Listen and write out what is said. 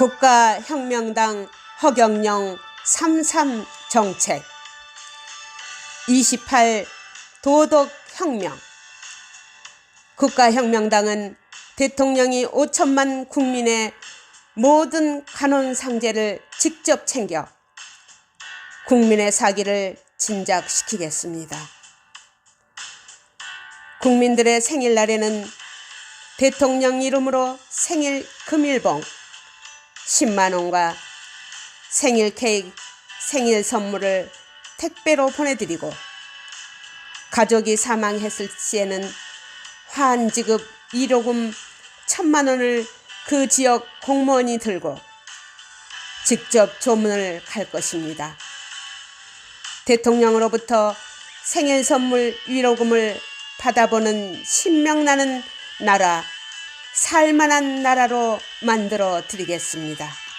국가혁명당 허경영 33 정책 28 도덕혁명 국가혁명당은 대통령이 5천만 국민의 모든 간혼상제를 직접 챙겨 국민의 사기를 진작시키겠습니다. 국민들의 생일날에는 대통령 이름으로 생일 금일봉 10만 원과 생일 케이크, 생일 선물을 택배로 보내드리고 가족이 사망했을 시에는 화한 지급 1호금 천만 원을 그 지역 공무원이 들고 직접 조문을 갈 것입니다. 대통령으로부터 생일 선물 1호금을 받아보는 신명나는 나라, 살만한 나라로 만들어 드리겠습니다.